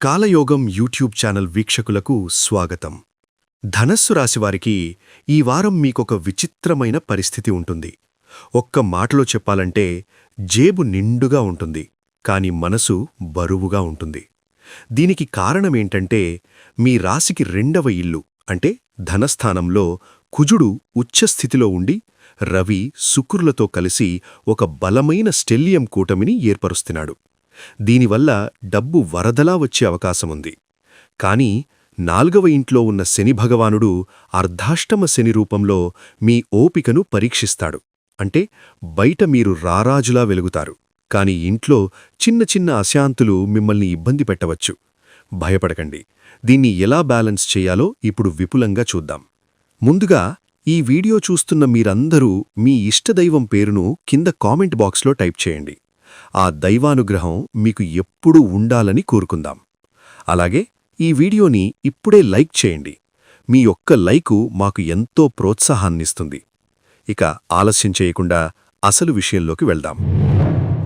కాలయోగం YouTube channel వీక్షకులకు స్వాగతం. ధనస్సు రాశివారికి ఈ వారం మీకొక విచిత్రమైన పరిస్థితి ఉంటుంది. ఒక్క మాటలో చెప్పాలంటే జేబు నిండుగా ఉంటుంది కాని మనసు బరువుగా ఉంటుంది. దీనికి కారణమేంటంటే మీ రాశికి రెండవ ఇల్లు అంటే ధనస్థానంలో కుజుడు ఉచ్చస్థితిలో ఉండి రవి శుక్రులతో కలిసి ఒక బలమైన స్టెల్లియం కూటమిని ఏర్పరుస్తున్నాడు. దీనివల్ల డబ్బు వరదలా వచ్చే అవకాశముంది. కాని నాల్గవ ఇంట్లో ఉన్న శని భగవానుడు అర్ధాష్టమ శని రూపంలో మీ ఓపికను పరీక్షిస్తాడు. అంటే బయట మీరు రారాజులా వెలుగుతారు. కాని ఇంట్లో చిన్న చిన్న అశాంతులు మిమ్మల్ని ఇబ్బంది పెట్టవచ్చు. భయపడకండి. దీన్ని ఎలా బ్యాలెన్స్ చేయాలో ఇప్పుడు విపులంగా చూద్దాం. ముందుగా ఈ వీడియో చూస్తున్న మీరందరూ మీ ఇష్టదైవం పేరును కింద కామెంట్ బాక్స్లో టైప్ చేయండి. ఆ దైవానుగ్రహం మీకు ఎప్పుడూ ఉండాలని కోరుకుందాం. అలాగే ఈ వీడియోని ఇప్పుడే లైక్ చేయండి. మీ ఒక్క లైకు మాకు ఎంతో ప్రోత్సాహాన్నిస్తుంది. ఇక ఆలస్యం చేయకుండా అసలు విషయంలోకి వెళ్దాం.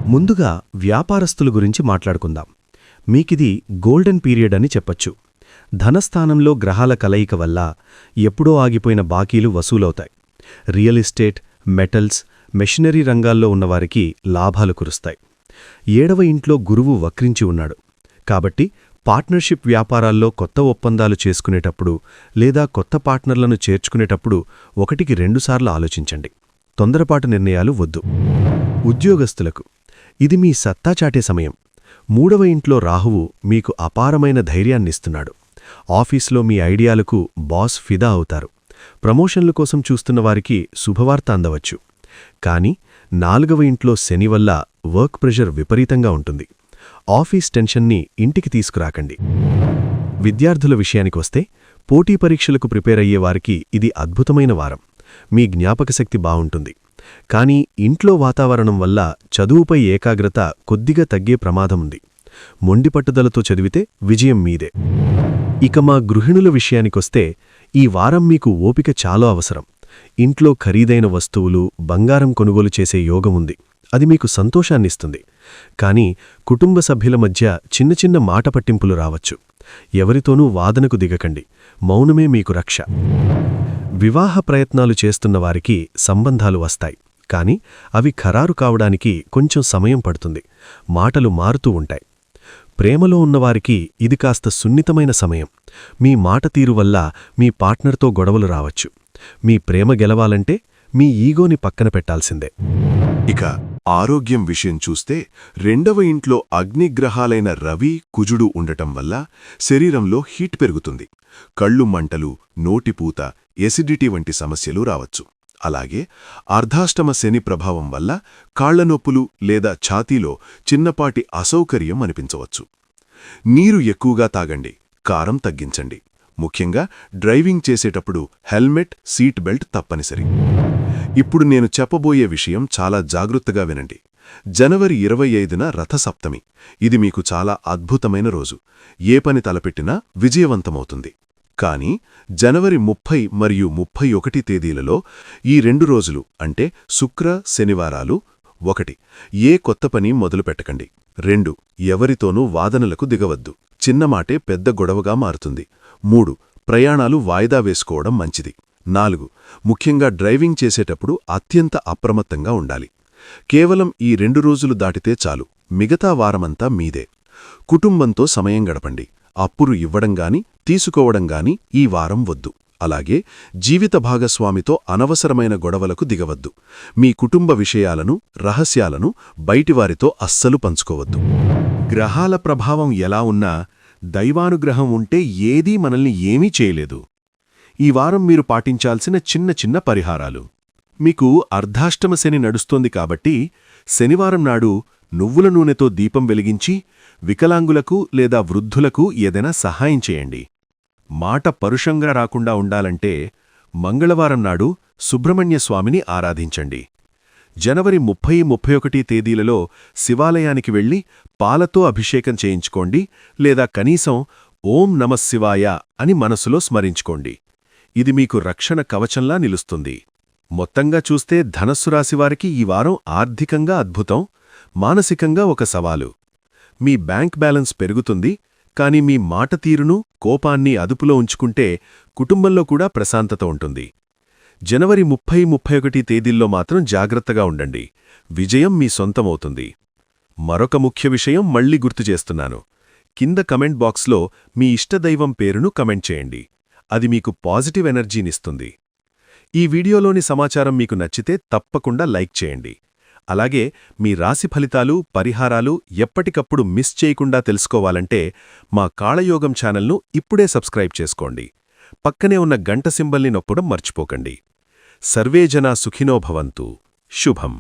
ముందుగా వ్యాపారస్తుల గురించి మాట్లాడుకుందాం. మీకిది గోల్డెన్ పీరియడ్ అని చెప్పొచ్చు. ధనస్థానంలో గ్రహాల కలయిక వల్ల ఎప్పుడో ఆగిపోయిన బాకీలు వసూలవుతాయి. రియల్ ఎస్టేట్ మెటల్స్ మెషినరీ రంగాల్లో ఉన్నవారికి లాభాలు కురుస్తాయి. ఏడవ ఇంట్లో గురువు వక్రించి ఉన్నాడు. కాబట్టి పార్ట్నర్షిప్ వ్యాపారాల్లో కొత్త ఒప్పందాలు చేసుకునేటప్పుడు లేదా కొత్త పార్ట్నర్లను చేర్చుకునేటప్పుడు ఒకటికి రెండుసార్లు ఆలోచించండి. తొందరపాటు నిర్ణయాలు వద్దు. ఉద్యోగస్తులకు ఇది మీ సత్తా చాటే సమయం. మూడవ ఇంట్లో రాహువు మీకు అపారమైన ధైర్యాన్నిస్తున్నాడు. ఆఫీస్లో మీ ఐడియాలకు బాస్ ఫిదా అవుతారు. ప్రమోషన్ల కోసం చూస్తున్న వారికి శుభవార్త అందవచ్చు. కాని నాలుగవ ఇంట్లో శని వల్ల వర్క్ ప్రెషర్ విపరీతంగా ఉంటుంది. ఆఫీస్ టెన్షన్ని ఇంటికి తీసుకురాకండి. విద్యార్థుల విషయానికొస్తే పోటీ పరీక్షలకు ప్రిపేర్ అయ్యే వారికి ఇది అద్భుతమైన వారం. మీ జ్ఞాపకశక్తి బావుంటుంది కానీ ఇంట్లో వాతావరణం వల్ల చదువుపై ఏకాగ్రత కొద్దిగా తగ్గే ప్రమాదముంది మొండిపట్టుదలతో చదివితే విజయం మీదే. ఇక మా గృహిణుల విషయానికొస్తే ఈ వారం మీకు ఓపిక చాలా అవసరం. ఇంట్లో ఖరీదైన వస్తువులు బంగారం కొనుగోలు చేసే యోగముంది. అది మీకు సంతోషాన్నిస్తుంది. కానీ కుటుంబ సభ్యుల మధ్య చిన్న చిన్న మాట పట్టింపులు రావచ్చు. ఎవరితోనూ వాదనకు దిగకండి. మౌనమే మీకు రక్ష. వివాహ ప్రయత్నాలు చేస్తున్న వారికి సంబంధాలు వస్తాయి. కాని అవి ఖరారు కావడానికి కొంచెం సమయం పడుతుంది. మాటలు మారుతూ ఉంటాయి. ప్రేమలో ఉన్నవారికి ఇది కాస్త సున్నితమైన సమయం. మీ మాట తీరు వల్ల మీ పార్ట్నర్తో గొడవలు రావచ్చు. మీ ప్రేమ గెలవాలంటే మీ ఈగోని పక్కన పెట్టాల్సిందే. ఇక ఆరోగ్యం విషయం చూస్తే రెండవ ఇంట్లో అగ్నిగ్రహాలైన రవి కుజుడు ఉండటం వల్ల శరీరంలో హీట్ పెరుగుతుంది. కళ్ళు మంటలు నోటిపూత ఎసిడిటీ వంటి సమస్యలు రావచ్చు. అలాగే అర్ధాష్టమ శని ప్రభావం వల్ల కాళ్ళనొప్పులు లేదా ఛాతీలో చిన్నపాటి అసౌకర్యం అనిపించవచ్చు. నీరు ఎక్కువగా తాగండి కారం తగ్గించండి. ముఖ్యంగా డ్రైవింగ్ చేసేటప్పుడు హెల్మెట్ సీట్ బెల్ట్ తప్పనిసరి. ఇప్పుడు నేను చెప్పబోయే విషయం చాలా జాగృత్తగా వినండి. జనవరి ఇరవై ఐదున రథసప్తమి. ఇది మీకు చాలా అద్భుతమైన రోజు. ఏ పని తలపెట్టినా విజయవంతమవుతుంది. కానీ జనవరి ముప్పై మరియు ముప్పై ఒకటి తేదీలలో ఈ రెండు రోజులు అంటే శుక్ర శనివారాలు ఒకటి. ఏ కొత్త పని మొదలుపెట్టకండి. రెండు. ఎవరితోనూ వాదనలకు దిగవద్దు. చిన్నమాటే పెద్ద గొడవగా మారుతుంది. మూడు ప్రయాణాలు వాయిదా వేసుకోవడం మంచిది. నాలుగు ముఖ్యంగా డ్రైవింగ్ చేసేటప్పుడు అత్యంత అప్రమత్తంగా ఉండాలి. కేవలం ఈ రెండు రోజులు దాటితే చాలు. మిగతా వారమంతా మీదే. కుటుంబంతో సమయం గడపండి. అప్పులు ఇవ్వడంగాని తీసుకోవడంగాని ఈ వారం వద్దు. అలాగే జీవిత భాగస్వామితో అనవసరమైన గొడవలకు దిగవద్దు. మీ కుటుంబ విషయాలను రహస్యాలను బయటివారితో అస్సలు పంచుకోవద్దు. గ్రహాల ప్రభావం ఎలా ఉన్నా దైవానుగ్రహం ఉంటే ఏదీ మనల్ని ఏమీ చేయలేదు. ఈ వారం మీరు పాటించాల్సిన చిన్న చిన్న పరిహారాలు. మీకు అర్ధాష్టమ శని నడుస్తోంది కాబట్టి శనివారం నాడు నువ్వుల నూనెతో దీపం వెలిగించి వికలాంగులకు లేదా వృద్ధులకు ఏదైనా సహాయం చేయండి. మాట పరుషంగా రాకుండా ఉండాలంటే మంగళవారం నాడు సుబ్రహ్మణ్యస్వామిని ఆరాధించండి. జనవరి ముప్పై ముప్పై ఒకటి తేదీలలో శివాలయానికి వెళ్ళి పాలతో అభిషేకం చేయించుకోండి లేదా కనీసం ఓం నమశివాయ అని మనసులో స్మరించుకోండి. ఇది మీకు రక్షణ కవచంలా నిలుస్తుంది. మొత్తంగా చూస్తే ధనస్సు రాశివారికి ఈ వారం ఆర్థికంగా అద్భుతం మానసికంగా ఒక సవాలు. మీ బ్యాంక్ బ్యాలెన్స్ పెరుగుతుంది కాని మీ మాట తీరును కోపాన్ని అదుపులో ఉంచుకుంటే కుటుంబంలో కూడా ప్రశాంతత ఉంటుంది. జనవరి ముప్పై ముప్పై ఒకటి తేదీల్లో మాత్రం జాగ్రత్తగా ఉండండి. విజయం మీ సొంతమవుతుంది. మరొక ముఖ్య విషయం మళ్ళీ గుర్తు చేస్తున్నాను. కింద కమెంట్ బాక్స్లో మీ ఇష్టదైవం పేరును కమెంట్ చేయండి. అది మీకు పాజిటివ్ ఎనర్జీనిస్తుంది. ఈ వీడియోలోని సమాచారం మీకు నచ్చితే తప్పకుండా లైక్ చేయండి. అలాగే మీ రాశి ఫలితాలు పరిహారాలు ఎప్పటికప్పుడు మిస్ చేయకుండా తెలుసుకోవాలంటే మా కాళయోగం ఛానల్ను ఇప్పుడే సబ్స్క్రైబ్ చేసుకోండి. పక్కనే ఉన్న గంట సింబల్ని నొప్పడం మర్చిపోకండి. సర్వేజనా సుఖినోభవంతు శుభం.